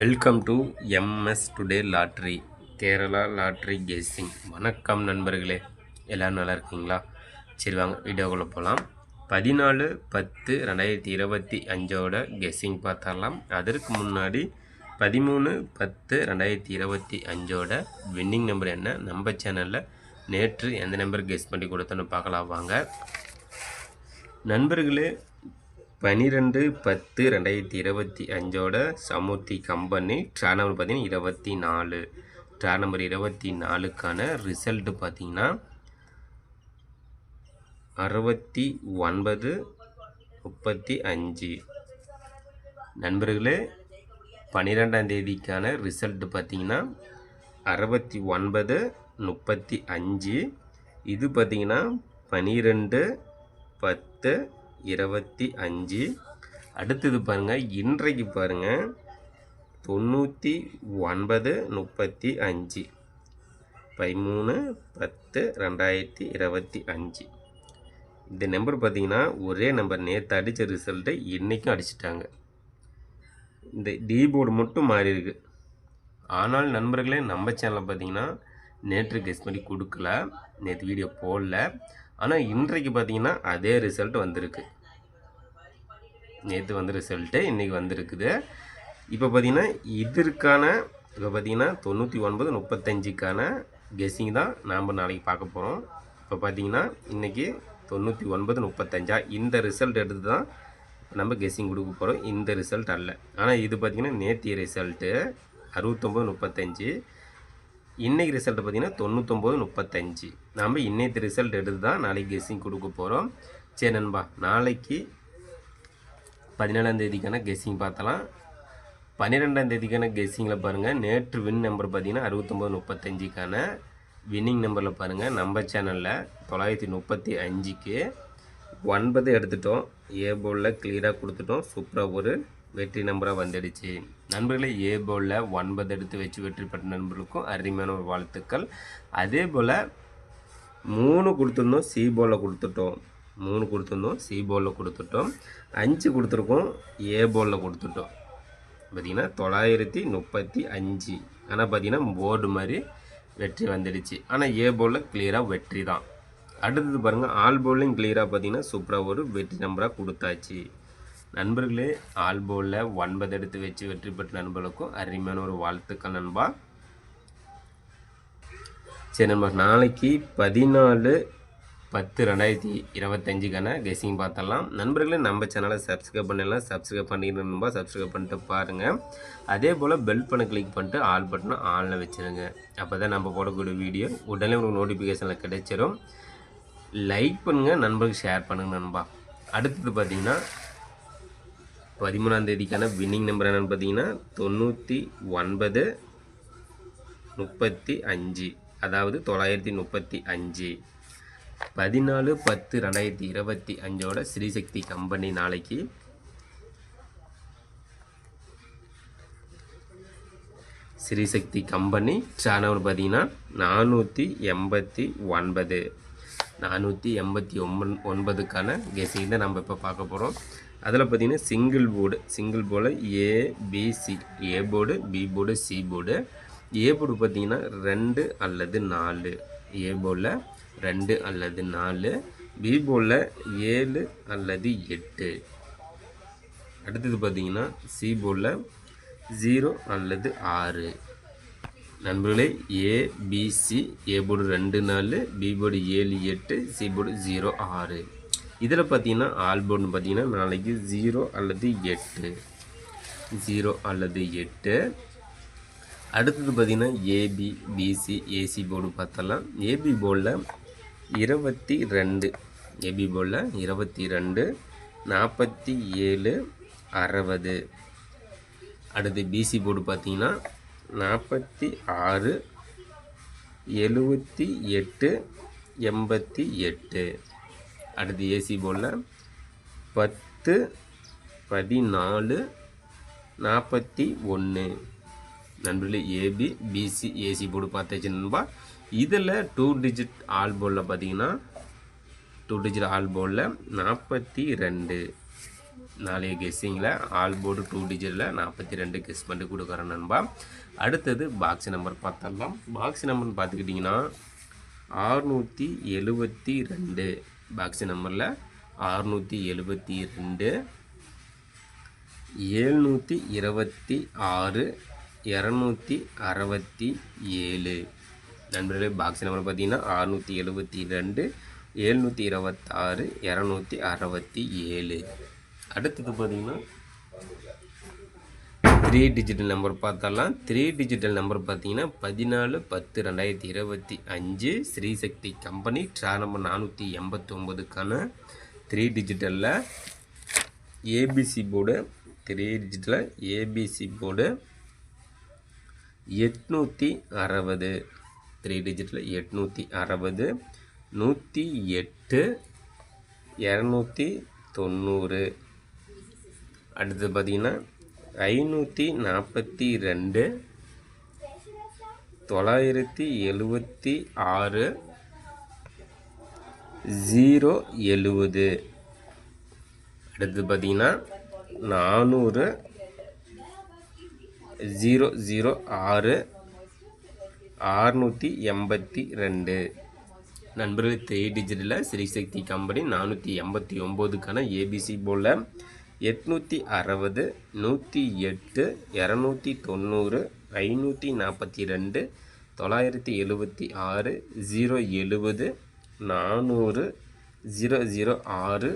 Welcome to MS today lottery Kerala lottery guessing வணக்கம் நண்பர்களே. எல்லோரும் நல்லா இருக்கீங்களா? சரி வாங்க வீடியோக்குள்ளே போகலாம் பதினாலு பத்து ரெண்டாயிரத்தி இருபத்தி அஞ்சோட கெஸ்ஸிங் பார்த்தரலாம் அதற்கு முன்னாடி பதிமூணு பத்து ரெண்டாயிரத்தி இருபத்தி அஞ்சோட வின்னிங் நம்பர் என்ன? நம்ம சேனலில் நேற்று எந்த நம்பர் கெஸ் பண்ணி கொடுத்தோன்னு பார்க்கலாம் வாங்க. நண்பர்களே பன்னிரெண்டு பத்து ரெண்டாயிரத்தி இருபத்தி அஞ்சோட சமுர்த்தி கம்பெனி ட்ரா நம்பர் பார்த்தீங்கன்னா இருபத்தி நாலு. ட்ரா நம்பர் இருபத்தி நாலுக்கான ரிசல்ட்டு பார்த்தீங்கன்னா அறுபத்தி ஒன்பது முப்பத்தி அஞ்சு. நண்பர்களே பன்னிரெண்டாம் தேதிக்கான ரிசல்ட்டு பார்த்தீங்கன்னா அறுபத்தி ஒன்பது முப்பத்தி அஞ்சு. இது பார்த்தீங்கன்னா பன்னிரெண்டு பத்து இருபத்தி அஞ்சு. அடுத்தது பாருங்கள் இன்றைக்கு பாருங்கள் தொண்ணூற்றி ஒன்பது முப்பத்தி அஞ்சு. பதிமூணு பத்து ரெண்டாயிரத்தி இருபத்தி அஞ்சு. இந்த நம்பர் பார்த்தீங்கன்னா ஒரே நம்பர். நேற்று அடித்த ரிசல்ட்டை இன்றைக்கும் அடிச்சிட்டாங்க. இந்த டி போர்டு மட்டும் மாறி இருக்கு. ஆனால் நண்பர்களே நம்ம சேனலில் பார்த்தீங்கன்னா நேற்று கெஸ் பண்ணி கொடுக்கல. நேற்று வீடியோ போடல. ஆனால் இன்றைக்கு பார்த்தீங்கன்னா அதே ரிசல்ட் வந்திருக்கு. நேற்று வந்து ரிசல்ட்டு இன்றைக்கி வந்திருக்குது. இப்போ பார்த்தீங்கன்னா இதற்கான இப்போ பார்த்தீங்கன்னா தொண்ணூற்றி ஒன்பது முப்பத்தஞ்சுக்கான கெஸ்ஸிங் தான் நாம் நாளைக்கு பார்க்க போகிறோம் இப்போ பார்த்தீங்கன்னா இன்றைக்கி தொண்ணூற்றி ஒன்பது முப்பத்தஞ்சா? இந்த ரிசல்ட் எடுத்து தான் நம்ம கெஸ்ஸிங் கொடுக்க போகிறோம் இந்த ரிசல்ட் அல்ல. ஆனால் இது பார்த்திங்கன்னா நேத்திய ரிசல்ட்டு அறுபத்தொம்போது முப்பத்தஞ்சு. இன்றைக்கி ரிசல்ட் பார்த்திங்கன்னா தொண்ணூத்தொம்பது முப்பத்தஞ்சு. நாம் இன்னைக்கு ரிசல்ட் எடுத்து தான் நாளைக்கு கெஸ்ஸிங் கொடுக்க போகிறோம் சரி நண்பா நாளைக்கு பதினேழாம் தேதிக்கான கெஸ்ஸிங் பார்த்தலாம் பன்னிரெண்டாம் தேதிக்கான கெஸ்ஸிங்கில் பாருங்கள் நேற்று வின் நம்பர் பார்த்தீங்கன்னா அறுபத்தொம்போது முப்பத்தஞ்சுக்கான வின்னிங் நம்பரில் பாருங்கள் நம்ம சேனலில் தொள்ளாயிரத்தி முப்பத்தி அஞ்சுக்கு ஒன்பது எடுத்துட்டோம். ஏ போலில் கிளியராக கொடுத்துட்டோம். சூப்பராக ஒரு வெற்றி நம்பராக வந்துடுச்சு. நண்பர்களே ஏ போலில் ஒன்பது எடுத்து வச்சு வெற்றி பெற்ற நண்பர்களுக்கும் அருமையான ஒரு வாழ்த்துக்கள். அதே போல் மூணு கொடுத்துருந்தோம் சி போலில் கொடுத்துட்டோம். மூணு கொடுத்துருந்தோம் சி போலில் கொடுத்துட்டோம். அஞ்சு கொடுத்துருக்கோம் ஏ போலில் கொடுத்துட்டோம். பார்த்திங்கன்னா தொள்ளாயிரத்தி முப்பத்தி அஞ்சு. ஆனால் பார்த்திங்கன்னா போர்டு மாதிரி வெற்றி வந்துடுச்சு. ஆனால் ஏ போலில் கிளியராக வெற்றி தான். அடுத்தது பாருங்கள் ஆல் போல்லையும் கிளியராக பார்த்தீங்கன்னா சூப்பராக ஒரு வெற்றி நம்பராக கொடுத்தாச்சு. நண்பர்களே ஆல் போலில் ஒன்பது எடுத்து வச்சு வெற்றி பெற்ற நண்பர்களுக்கும் அருமையான ஒரு வாழ்த்துக்கள் நண்பா. சரி நண்பர் நாளைக்கு பதினாலு பத்து ரெண்டாயிரத்தி இருபத்தஞ்சுக்கான கெஸிங் பார்த்தலாம் நண்பர்களே நம்ம சேனலை சப்ஸ்கிரைப் பண்ணலாம் சப்ஸ்கிரைப் பண்ணிக்கணும் நண்பா சப்ஸ்கிரைப் பண்ணிட்டு பாருங்கள் அதே போல் பெல் பண்ண கிளிக் பண்ணிட்டு ஆல் பட்டனை ஆனில் வச்சுருங்க. அப்போ தான் நம்ம போடக்கூடிய வீடியோ உடனே உங்களுக்கு நோட்டிஃபிகேஷனில் கிடைச்சிரும். லைக் பண்ணுங்கள் நண்பர்களுக்கு ஷேர் பண்ணுங்கள் நண்பா. அடுத்தது பார்த்தீங்கன்னா பதிமூணாம் தேதிக்கான வின்னிங் நம்பர் என்னென்னு பார்த்தீங்கன்னா தொண்ணூற்றி ஒன்பது முப்பத்தி அஞ்சு. அதாவது தொள்ளாயிரத்தி முப்பத்தி அஞ்சு. பதினாலு பத்து ரெண்டாயிரத்தி இருபத்தி அஞ்சோட ஸ்ரீசக்தி கம்பெனி நாளைக்கு. ஸ்ரீசக்தி கம்பெனி சேனல் பார்த்தீங்கன்னா நானூற்றி எண்பத்தி ஒன்பது. நானூற்றி எண்பத்தி ஒம்பன் ஒன்பதுக்கான கெஸிங் தான் நம்ம இப்போ பார்க்க போகிறோம் அதில் பார்த்தீங்கன்னா சிங்கிள் போர்டு சிங்கிள் போர்டில் A BC A board B board C board. A board பார்த்தீங்கன்னா ரெண்டு அல்லது நாலு. ஏ போர்டில் ரெண்டு அல்லது நாலு பி போலில் ஏழு அல்லது எட்டு. அடுத்தது பார்த்தீங்கன்னா சி போலில் ஜீரோ அல்லது ஆறு. நண்பர்களே ஏபிசி ஏ போர்டு ரெண்டு நாலு பி போர்டு ஏழு எட்டு சி போர்டு ஜீரோ ஆறு. இதில் பார்த்தீங்கன்னா ஆல் போர்டுன்னு பார்த்தீங்கன்னா நாளைக்கு ஜீரோ அல்லது எட்டு. ஜீரோ அல்லது எட்டு. அடுத்தது பார்த்திங்கன்னா ஏபி பிசி ஏசி போர்டு பார்த்தலாம் ஏபி போர்டில் இருபத்தி ரெண்டு. ஏபி போல? இருபத்தி ரெண்டு நாற்பத்தி ஏழு அறுபது. அடுத்து பிசி போர்டு பார்த்தீங்கன்னா நாற்பத்தி ஆறு எழுபத்தி எட்டு எண்பத்தி எட்டு. அடுத்து ஏசி போர்டில் பத்து பதினாலு நாற்பத்தி ஒன்று. நண்பர்களே ஏபி பிசி ஏசி போர்டு பார்த்தாச்சு நண்பா. இதில் டூ டிஜிட் ஆல் போலில் பார்த்தீங்கன்னா டூ டிஜிட் ஆல் போர்டில் நாற்பத்தி ரெண்டு நாளைய கெஸ்ஸிங்கில் ஆல் போர்டு டூ டிஜிட்டில் நாற்பத்தி ரெண்டு கெஸ் பண்ணி கொடுக்குறேன் நண்பா. அடுத்தது பாக்ஸ் நம்பர் பார்த்தரலாம் பாக்ஸ் நம்பர்னு பார்த்துக்கிட்டிங்கன்னா ஆறுநூற்றி எழுபத்தி ரெண்டு பாக்ஸ் நம்பரில் ஆறுநூற்றி எழுபத்தி ரெண்டு ஏழ்நூற்றி இருபத்தி ஆறு இரநூத்தி அறுபத்தி ஏழு. நண்பர்களே பாக்ஸ் நம்பர் பார்த்தீங்கன்னா அறுநூற்றி எழுபத்தி ரெண்டு எழுநூற்றி இருபத்தாறு இரநூத்தி அறுபத்தி ஏழு. அடுத்தது பார்த்தீங்கன்னா த்ரீ டிஜிட்டல் நம்பர் பார்த்தாலாம் த்ரீ டிஜிட்டல் நம்பர் பார்த்தீங்கன்னா பதினாலு பத்து ரெண்டாயிரத்தி இருபத்தி அஞ்சு ஸ்ரீசக்தி கம்பெனி ட்ரா நம்பர் நானூற்றி எண்பத்தொம்போதுக்கான த்ரீ டிஜிட்டலில் ஏபிசி போர்டு த்ரீ டிஜிட்டலில் ஏபிசி போர்டு எட்நூற்றி அறுபது. த்ரீ டிஜிட்டில் எட்நூற்றி அறுபது நூற்றி எட்டு இரநூத்தி தொண்ணூறு. அடுத்து பார்த்திங்கன்னா ஐநூற்றி நாற்பத்தி ரெண்டு தொள்ளாயிரத்தி எழுபத்தி ஆறு ஜீரோ எழுபது அடுத்து பார்த்திங்கன்னா நானூறு ஜீரோ ஜீரோ ஆறு ஆறுநூற்றி எண்பத்தி ரெண்டு. நண்பர்கள் த்ரீ டிஜிட்டில் ஸ்ரீசக்தி கம்பெனி நானூற்றி எண்பத்தி ஒம்போதுக்கான ஏபிசி போல் எட்நூற்றி அறுபது நூற்றி எட்டு இரநூத்தி தொண்ணூறு ஐநூற்றி நாற்பத்தி ரெண்டு தொள்ளாயிரத்தி எழுபத்தி ஆறு ஜீரோ எழுபது நானூறு ஜீரோ ஜீரோ ஆறு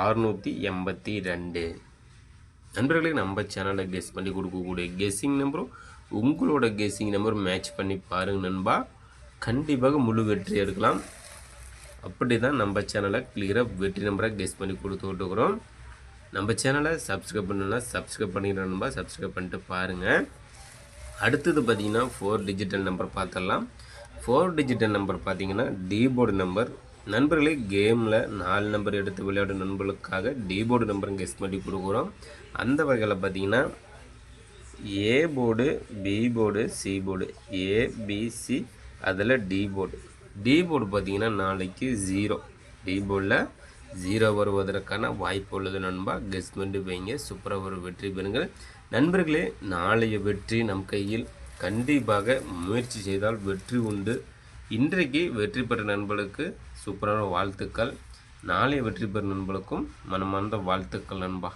ஆறுநூற்றி எண்பத்தி ரெண்டு. நண்பர்களுக்கு நம்ம சேனலில் கெஸ் பண்ணி கொடுக்கக்கூடிய கெஸ்ஸிங் நம்பரும் உங்களோட கெஸ்ஸிங் நம்பர் மேட்ச் பண்ணி பாருங்க நண்பா. கண்டிப்பாக முழு வெற்றி எடுக்கலாம். அப்படி தான் நம்ம சேனலை கிளியராக வெற்றி நம்பரை கெஸ் பண்ணி கொடுத்துக்கிட்டுருக்குறோம் நம்ம சேனலை சப்ஸ்கிரைப் பண்ணணும்னா சப்ஸ்கிரைப் பண்ணிக்கிற நண்பா. சப்ஸ்கிரைப் பண்ணிட்டு பாருங்கள் அடுத்தது பார்த்திங்கன்னா ஃபோர் டிஜிட்டல் நம்பர் பார்த்துடலாம். ஃபோர் டிஜிட்டல் நம்பர் பார்த்தீங்கன்னா டீபோர்டு நம்பர் நண்பர்களே கேமில் நாலு நம்பர் எடுத்து விளையாடும் நண்பர்களுக்காக டீபோர்டு நம்பர் கெஸ் பண்ணி கொடுக்குறோம். அந்த வகையில் பார்த்தீங்கன்னா A board B board C board ABC அதில் டி போர்டு டி போர்டு பார்த்தீங்கன்னா நாளைக்கு ஜீரோ டி போர்டில் ஜீரோ வருவதற்கான வாய்ப்பு உள்ளது நண்பா. கெஸ் வைங்க சூப்பராக ஒரு வெற்றி பெறுங்கள். நண்பர்களே நாளைய வெற்றி நம் கையில் கண்டிப்பாக முயற்சி செய்தால் வெற்றி உண்டு. இன்றைக்கு வெற்றி பெற்ற நண்பர்களுக்கு சூப்பரான வாழ்த்துக்கள். நாளைய வெற்றி பெறும் நண்பர்களுக்கும் மனமார்ந்த வாழ்த்துக்கள் நண்பா.